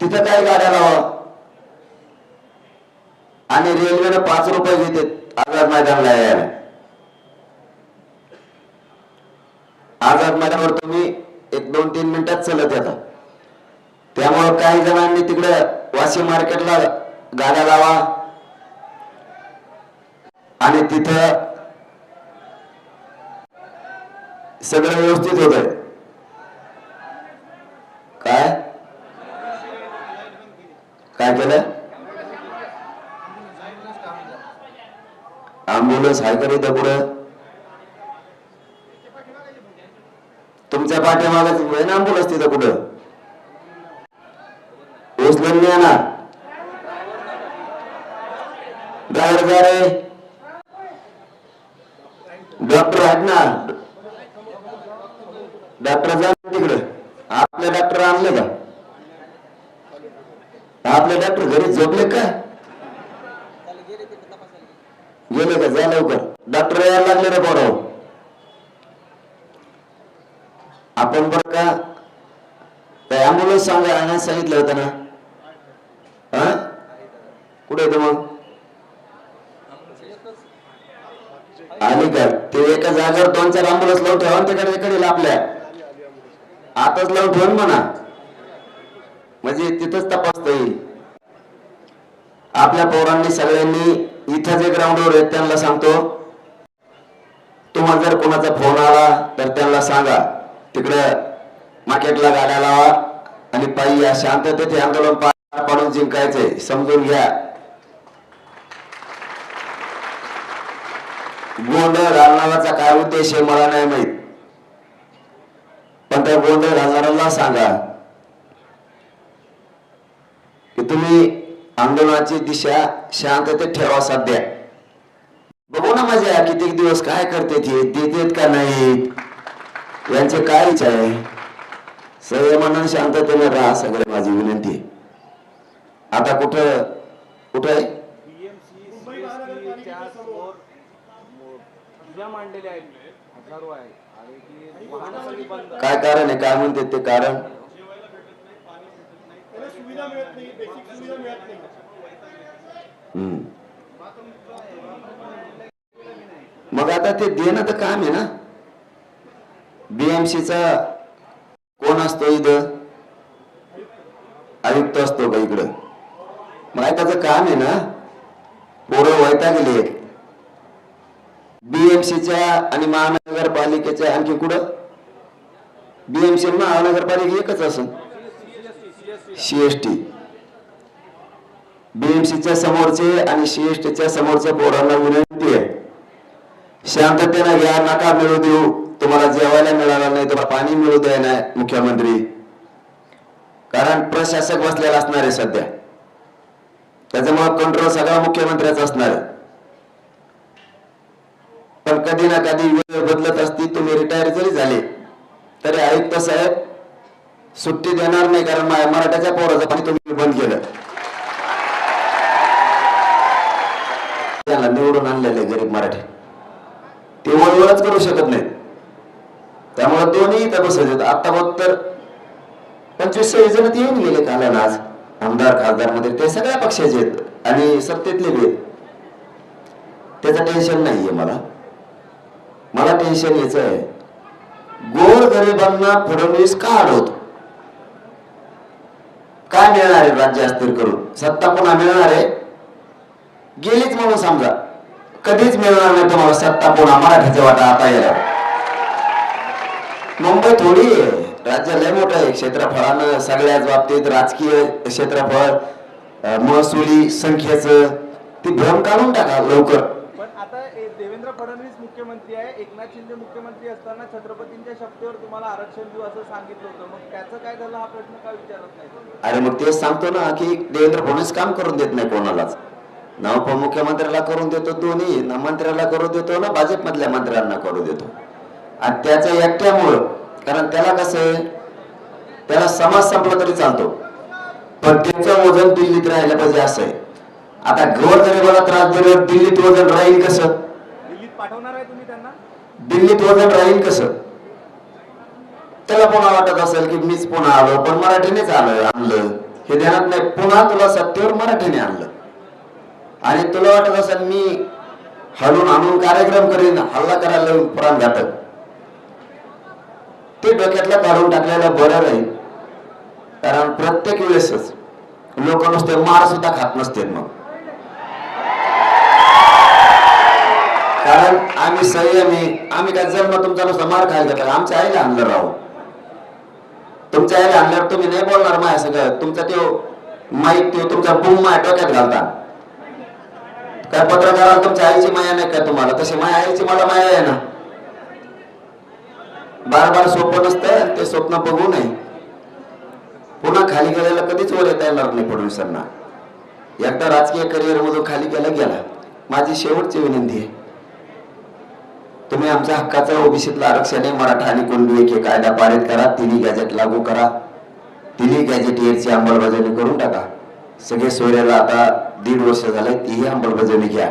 तिथं काय गाड्या लावा? आणि रेल्वेनं पाच रुपये घेते आझाद मैदानला यायला. आझाद मैदानावर तुम्ही एक दोन तीन मिनिटात चलत येता. त्यामुळं काही जणांनी तिकडे वाशी मार्केटला गाड्या लावा. आणि तिथं सगळं व्यवस्थित होत आहे काय काय केलं अँब्युलन्स आहे का पुढं? तुमच्या पाठीमागच आहे ना तिथं कुठं उचलून नाही ना. ड्रायव्हर जा रे. डॉक्टर आहेत ना. डॉक्टर जा तिकडे. आपले डॉक्टर आणले का? आपले डॉक्टर घरी झोपले का? गेले का? जा लवकर डॉक्टर यायला लागले रे पोराव आपण बर का त्या अँबुलन्स सांगा सांगितलं होतं ना? हा? कुठे होते मग? आली का? ते एका जागेवर दोन चार अँबुलन्स लावून ठेवा आणि तिकडे आपल्या. आताच लावून ठेवून म्हणा. म्हणजे तिथंच तपासता येईल. आपल्या पोरांनी सगळ्यांनी इथं जे ग्राउंडवर आहेत त्यांना सांगतो तुम्हाला जर कोणाचा फोन आला तर त्यांना सांगा. तिकडं मार्केटला गाड्या लावा आणि पायी या शांततेत हे आंदोलन पार पाडून जिंकायचंय समजून घ्या. गोंधळ घालण्याचा काय उद्देश आहे मला नाही माहीत. पण त्या गोंधळ घालणाऱ्याला सांगा की तुम्ही आंदोलनाची दिशा शांततेत ठेवा सध्या. बघू ना मजा किती दिवस काय करते ते देतेत का नाहीत? यांचे काहीच आहे? संयमानं शांततेने राहा सगळे माझी विनंती आहे. आता कुठं कुठं आहे? काय कारण आहे? काय म्हणते ते कारण? मग आता ते देणं तर काम आहे ना? बीएमसीचा कोण असतो इथं? आयुक्त असतो का इकडं? मग त्याचं काम आहे ना पोरं वैता गेले बीएमसीच्या आणि महानगरपालिकेच्या आणखी कुठं? बीएमसी महानगरपालिका एकच असून सीएसटी बीएमसीच्या समोरचे आणि सीएसटीच्या समोरच्या पोरांना विनंती आहे. शांततेनं घ्या नका मिळू देऊ. तुम्हाला जेवायला मिळालं नाही तुम्हाला पाणी मिळू द्या नाही मुख्यमंत्री. कारण प्रशासक बसलेला असणार आहे सध्या. त्याच्यामुळे कंट्रोल सगळा मुख्यमंत्र्याचा असणार आहे. पण कधी ना कधी वेळ बदलत असती तुम्ही रिटायर जरी झाले तरी आयुक्त साहेब सुट्टी देणार नाही कारण मराठ्याच्या पोराचं पाणी तुम्ही बंद केलं. त्याला निवडून आणलेले गरीब मराठी. ते वळवळच करू शकत नाहीत. त्यामुळे दोन्ही इथं बसायचे आता बघ तर पंचवीस सव्वीस जण येऊन गेले काल आज. आमदार खासदारमध्ये ते सगळ्या पक्षाचे आहेत आणि सत्तेतले बी आहेत. त्याचं टेन्शन नाहीये मला. मला टेन्शन याच आहे. गोर गरिबांना फडणवीस का अडवतो? काय मिळणार आहे राज्य अस्थिर करून? सत्ता पुन्हा मिळणार आहे? गेलीच म्हणून समजा. कधीच मिळणार नाही तुम्हाला सत्ता पुन्हा. मराठीचा वाटा आता यायला मुंबई थोडी राज्य लय मोठं आहे. क्षेत्रफळानं सगळ्याच बाबतीत राजकीय क्षेत्रफळ महसुली संख्येचं ती भ्रम काढून टाका लवकर. पण आता ए- देवेंद्र फडणवीस मुख्यमंत्री आहे. एकनाथ शिंदे मुख्यमंत्री असताना छत्रपतींच्या शक्तीवर तुम्हाला आरक्षण देऊ असं सांगितलं होतं. मग त्याचं काय झालं? हा प्रश्न का विचारत नाही? अरे मग तेच सांगतो ना की देवेंद्र फडणवीस काम करून देत नाही कोणालाच. ना उपमुख्यमंत्र्याला करून देतो दोन्ही ना मंत्र्याला करून देतो ना भाजपमधल्या मंत्र्यांना करून देतो. आणि त्याच्या एकट्यामुळं कारण त्याला कसं आहे त्याला समाज संपला तरी चालतो. पण त्याचं वजन दिल्लीत राहिलं पाहिजे असं आहे. आता गोर गरिबाला त्रास दिल्यावर दिल्लीत वजन राहील कसं? दिल्लीत पाठवणार आहे तुम्ही त्यांना? दिल्लीत वजन राहील कसं? त्याला पुन्हा वाटत असेल की मीच पुन्हा आलो पण मराठीनेच आलं आणलं. हे ध्यानात नाही पुन्हा तुला सत्तेवर मराठीने आणलं. आणि तुला वाटत असेल मी हलून आणून कार्यक्रम करीन हल्ला करायला लावून प्राण घातक. ते डोक्यातल्या काढून टाकलेलं बरं नाही. कारण प्रत्येक वेळेसच लोक नुसते मार सुद्धा खात नसते मग. कारण आम्ही संयमी आम्ही काय जन्म तुमचा नुसता मार खायला घेतला आमच्या आईला आणलं राहू तुमच्या आईला आणल्यावर तुम्ही नाही बोलणार माया सगळं तुमचा तो माईक तो तुमचा बुम माया डोक्यात घालता. काय पत्रकाराला तुमच्या आईची माया नाही का तुम्हाला? तशी माया आईची मला माया आहे ना. बार बार स्वप्न नसतं ते स्वप्न बघू नये. पुन्हा खाली गेलेला कधीच वर येता येणार नाही फडणवीसांना एकदा राजकीय करिअर मधून खाली गेला गेला. माझी शेवटची विनंती आहे. तुम्ही आमच्या हक्काचं ओबीसीतलं आरक्षण आहे मराठा आणि कुणबी एक कायदा पारित करा तिन्ही गॅजेट लागू करा. तिन्ही गॅजेटियरची अंमलबजावणी करून टाका. सगळे सोयऱ्याला आता दीड वर्ष झालंय तीही अंमलबजावणी घ्या.